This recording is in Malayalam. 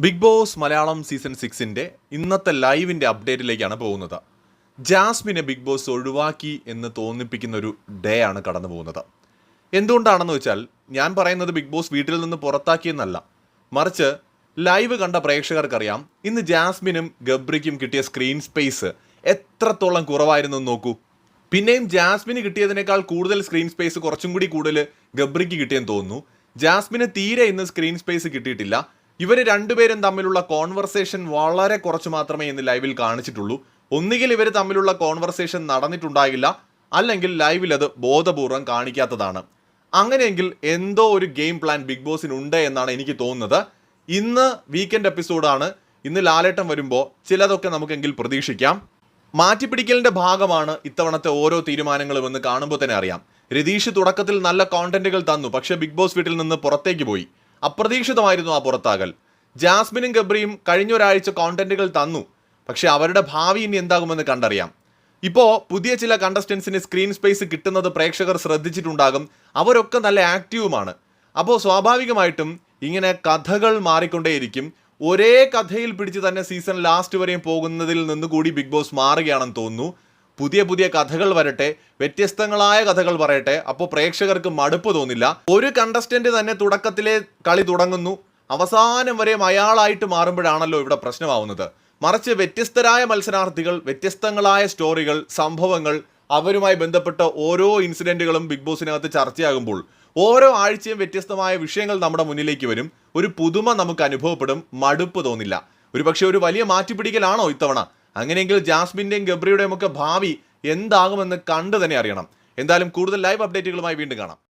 ബിഗ് ബോസ് മലയാളം സീസൺ സിക്സിന്റെ ഇന്നത്തെ ലൈവിന്റെ അപ്ഡേറ്റിലേക്കാണ് പോകുന്നത്. ജാസ്മിനെ ബിഗ് ബോസ് ഒഴിവാക്കി എന്ന് തോന്നിപ്പിക്കുന്ന ഒരു ഡേ ആണ് കടന്നു പോകുന്നത്. എന്തുകൊണ്ടാണെന്ന് വെച്ചാൽ ഞാൻ പറയുന്നത് ബിഗ് ബോസ് വീട്ടിൽ നിന്ന് പുറത്താക്കിയെന്നല്ല. മറിച്ച് ലൈവ് കണ്ട പ്രേക്ഷകർക്കറിയാം ഇന്ന് ജാസ്മിനും ഗബ്രിക്കും കിട്ടിയ സ്ക്രീൻ സ്പേസ് എത്രത്തോളം കുറവായിരുന്നു നോക്കൂ. പിന്നെയും ജാസ്മിന് കിട്ടിയതിനേക്കാൾ കൂടുതൽ സ്ക്രീൻ സ്പേസ് കുറച്ചും കൂടി കൂടുതൽ ഗബ്രിക്ക് കിട്ടിയെന്ന് തോന്നുന്നു. ജാസ്മിന് തീരെ ഇന്ന് സ്ക്രീൻ സ്പേസ് കിട്ടിയിട്ടില്ല. ഇവർ രണ്ടുപേരും തമ്മിലുള്ള കോൺവെർസേഷൻ വളരെ കുറച്ച് മാത്രമേ ഇന്ന് ലൈവിൽ കാണിച്ചിട്ടുള്ളൂ. ഒന്നുകിൽ ഇവർ തമ്മിലുള്ള കോൺവെർസേഷൻ നടന്നിട്ടുണ്ടാകില്ല അല്ലെങ്കിൽ ലൈവിൽ അത് ബോധപൂർവം കാണിക്കാത്തതാണ്. അങ്ങനെയെങ്കിൽ എന്തോ ഒരു ഗെയിം പ്ലാൻ ബിഗ് ബോസിനുണ്ട് എന്നാണ് എനിക്ക് തോന്നുന്നത്. ഇന്ന് വീക്കെൻഡ് എപ്പിസോഡാണ് ഇന്ന് ലാലേട്ടം വരുമ്പോൾ ചിലതൊക്കെ നമുക്കെങ്കിൽ പ്രതീക്ഷിക്കാം. മാറ്റിപ്പിടിക്കലിന്റെ ഭാഗമാണ് ഇത്തവണത്തെ ഓരോ തീരുമാനങ്ങളും എന്ന് കാണുമ്പോൾ തന്നെ അറിയാം. രതീഷ് തുടക്കത്തിൽ നല്ല കോണ്ടന്റുകൾ തന്നു പക്ഷേ ബിഗ് ബോസ് വീട്ടിൽ നിന്ന് പുറത്തേക്ക് പോയി. അപ്രതീക്ഷിതമായിരുന്നു ആ പുറത്താകൽ. ജാസ്മിനും ഗബ്രിയും കഴിഞ്ഞ ഒരാഴ്ച കോണ്ടന്റുകൾ തന്നു. പക്ഷേ അവരുടെ ഭാവി ഇനി എന്താകുമെന്ന് കണ്ടറിയാം. ഇപ്പോൾ പുതിയ ചില കണ്ടസ്റ്റൻസിന് സ്ക്രീൻ സ്പേസ് കിട്ടുന്നത് പ്രേക്ഷകർ ശ്രദ്ധിച്ചിട്ടുണ്ടാകും. അവരൊക്കെ നല്ല ആക്റ്റീവുമാണ് അപ്പോൾ സ്വാഭാവികമായിട്ടും ഇങ്ങനെ കഥകൾ മാറിക്കൊണ്ടേയിരിക്കും. ഒരേ കഥയിൽ പിടിച്ച് തന്നെ സീസൺ ലാസ്റ്റ് വരെയും പോകുന്നതിൽ നിന്ന് കൂടി ബിഗ് ബോസ് മാറുകയാണെന്ന് തോന്നുന്നു. പുതിയ പുതിയ കഥകൾ വരട്ടെ വ്യത്യസ്തങ്ങളായ കഥകൾ പറയട്ടെ. അപ്പോൾ പ്രേക്ഷകർക്ക് മടുപ്പ് തോന്നില്ല. ഒരു കണ്ടസ്റ്റന്റ് തന്നെ തുടക്കത്തിലെ കളി തുടങ്ങുന്നു. അവസാനം വരെ അയാളായിട്ട് മാറുമ്പോഴാണല്ലോ ഇവിടെ പ്രശ്നമാവുന്നത്. മറിച്ച് വ്യത്യസ്തരായ മത്സരാർത്ഥികൾ വ്യത്യസ്തങ്ങളായ സ്റ്റോറികൾ സംഭവങ്ങൾ അവരുമായി ബന്ധപ്പെട്ട ഓരോ ഇൻസിഡന്റുകളും ബിഗ് ബോസിനകത്ത് ചർച്ചയാകുമ്പോൾ ഓരോ ആഴ്ചയും വ്യത്യസ്തമായ വിഷയങ്ങൾ നമ്മുടെ മുന്നിലേക്ക് വരും. ഒരു പുതുമ നമുക്ക് അനുഭവപ്പെടും. മടുപ്പ് തോന്നില്ല. ഒരു പക്ഷേ ഒരു വലിയ മാറ്റിപ്പിടിക്കലാണോ ഇത്തവണ? അങ്ങനെയെങ്കിൽ ജാസ്മിന്റെയും ഗബ്രിയുടെയും ഒക്കെ ഭാവി എന്താകുമെന്ന് കണ്ടു തന്നെ അറിയണം. എന്തായാലും കൂടുതൽ ലൈവ് അപ്ഡേറ്റുകളുമായി വീണ്ടും കാണാം.